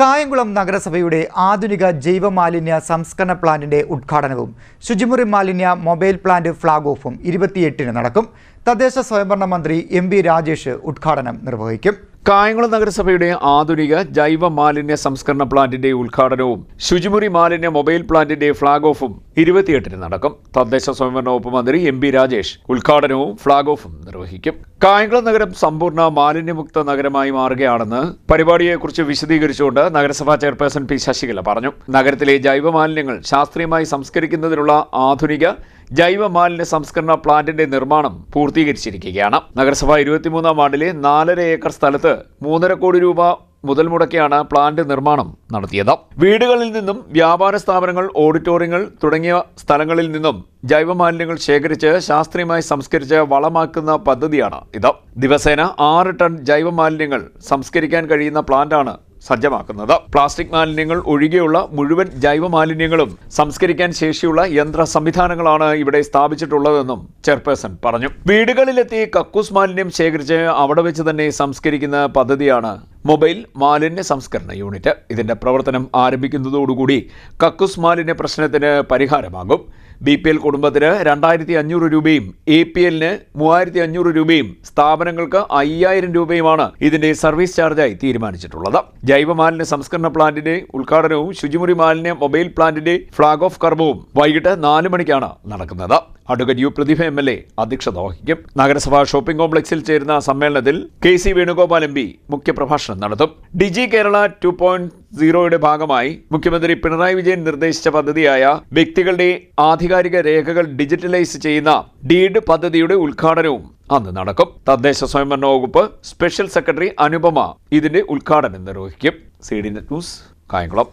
കായംകുളം നഗരസഭയുടെ ആധുനിക ജൈവമാലിന്യ സംസ്കരണ പ്ലാന്റിന്റെ ഉദ്ഘാടനവും ശുചിമുറി മാലിന്യ മൊബൈൽ പ്ലാന്റ് ഫ്ളാഗ് ഓഫും ഇരുപത്തിയെട്ടിന് നടക്കും. തദ്ദേശ സ്വയംഭരണ മന്ത്രി എം വി രാജേഷ് ഉദ്ഘാടനം നിർവഹിക്കും. കായംകുളം നഗരസഭയുടെ ആധുനിക ജൈവ മാലിന്യ സംസ്കരണ പ്ലാന്റിന്റെ ഉദ്ഘാടനവും ശുചിമുറി മാലിന്യ മൊബൈൽ പ്ലാന്റിന്റെ ഫ്ളാഗ് ഓഫും ഇരുപത്തിയെട്ടിന് നടക്കും. തദ്ദേശ സ്വയംഭരണ വകുപ്പ് മന്ത്രി എം ബി രാജേഷ് ഉദ്ഘാടനവും ഫ്ളാഗ് ഓഫും നിർവഹിക്കും. കായംകുളം നഗരം സമ്പൂർണ മാലിന്യമുക്ത നഗരമായി മാറുകയാണെന്ന് പരിപാടിയെക്കുറിച്ച് വിശദീകരിച്ചുകൊണ്ട് നഗരസഭാ ചെയർപേഴ്സൺ പി ശശികല പറഞ്ഞു. നഗരത്തിലെ ജൈവ മാലിന്യങ്ങൾ ശാസ്ത്രീയമായി സംസ്കരിക്കുന്നതിനുള്ള ആധുനിക ജൈവ മാലിന്യ സംസ്കരണ പ്ലാന്റിന്റെ നിർമ്മാണം പൂർത്തീകരിച്ചിരിക്കുകയാണ്. നഗരസഭ ഇരുപത്തിമൂന്നാം വാർഡിലെ നാലര ഏക്കർ സ്ഥലത്ത് മൂന്നര കോടി രൂപ മുതൽ മുടക്കിയാണ് പ്ലാന്റ് നിർമ്മാണം നടത്തിയത്. വീടുകളിൽ നിന്നും വ്യാപാര സ്ഥാപനങ്ങൾ ഓഡിറ്റോറിയങ്ങൾ തുടങ്ങിയ സ്ഥലങ്ങളിൽ നിന്നും ജൈവമാലിന്യങ്ങൾ ശേഖരിച്ച് ശാസ്ത്രീയമായി സംസ്കരിച്ച് വളമാക്കുന്ന പദ്ധതിയാണ് ഇത്. ദിവസേന ആറ് ടൺ ജൈവമാലിന്യങ്ങൾ സംസ്കരിക്കാൻ കഴിയുന്ന പ്ലാന്റാണ് സജ്ജമാക്കുന്നത്. പ്ലാസ്റ്റിക് മാലിന്യങ്ങൾ ഒഴികെയുള്ള മുഴുവൻ ജൈവ മാലിന്യങ്ങളും സംസ്കരിക്കാൻ ശേഷിയുള്ള യന്ത്ര സംവിധാനങ്ങളാണ് ഇവിടെ സ്ഥാപിച്ചിട്ടുള്ളതെന്നും ചെയർപേഴ്സൺ പറഞ്ഞു. വീടുകളിലെത്തി കക്കൂസ് മാലിന്യം ശേഖരിച്ച് അവിടെ വെച്ച് തന്നെ സംസ്കരിക്കുന്ന പദ്ധതിയാണ് മൊബൈൽ മാലിന്യ സംസ്കരണ യൂണിറ്റ്. ഇതിന്റെ പ്രവർത്തനം ആരംഭിക്കുന്നതോടുകൂടി കക്കൂസ് മാലിന്യ പ്രശ്നത്തിന് പരിഹാരമാകും. ബി പി എൽ കുടുംബത്തിന് രണ്ടായിരത്തി അഞ്ഞൂറ് രൂപയും എ പി എല്ലിന് മൂവായിരത്തി അഞ്ഞൂറ് രൂപയും സ്ഥാപനങ്ങൾക്ക് അയ്യായിരം രൂപയുമാണ് ഇതിന്റെ സർവീസ് ചാർജായി തീരുമാനിച്ചിട്ടുള്ളത്. ജൈവമാലിന്യ സംസ്കരണ പ്ലാന്റിന്റെ ഉദ്ഘാടനവും ശുചിമുറി മാലിന്യ മൊബൈൽ പ്ലാന്റിന്റെ ഫ്ളാഗ് ഓഫ് കർമ്മവും വൈകിട്ട് നാല് മണിക്കാണ് നടക്കുന്നത്. Advocate U Prathibha M L A അധ്യക്ഷത വഹിക്കും. നഗരസഭാ ഷോപ്പിംഗ് കോംപ്ലക്സിൽ ചേരുന്ന സമ്മേളനത്തിൽ K C Venugopal M P മുഖ്യപ്രഭാഷണം നടത്തും. ഡിജി കേരള ടു പോയിന്റ് സീറോയുടെ ഭാഗമായി മുഖ്യമന്ത്രി പിണറായി വിജയൻ നിർദ്ദേശിച്ച പദ്ധതിയായ വ്യക്തികളുടെ ആധികാരിക രേഖകൾ ഡിജിറ്റലൈസ് ചെയ്യുന്ന ഡീഡ് പദ്ധതിയുടെ ഉദ്ഘാടനവും അന്ന് നടക്കും. തദ്ദേശ സ്വയംഭരണ വകുപ്പ് സ്പെഷ്യൽ സെക്രട്ടറി അനുപമ ഇതിന്റെ ഉദ്ഘാടനം നിർവഹിക്കും. C D news Kayamkulam.